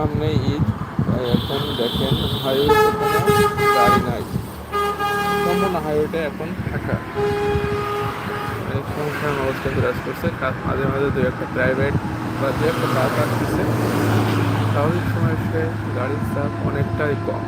সামনে ঈদ, তাই এখন দেখেন হাইওয়ে কোনো গাড়ি নাই। সম্পূর্ণ হাইওয়েটা এখন ফাঁকা। অনেক অবস্থা বিরাজ করছে মাঝে মাঝে দু একটা প্রাইভেট বা দু একটা বাস আসতেছে স্বাভাবিক সময় সে গাড়ির চাপ অনেকটাই কম।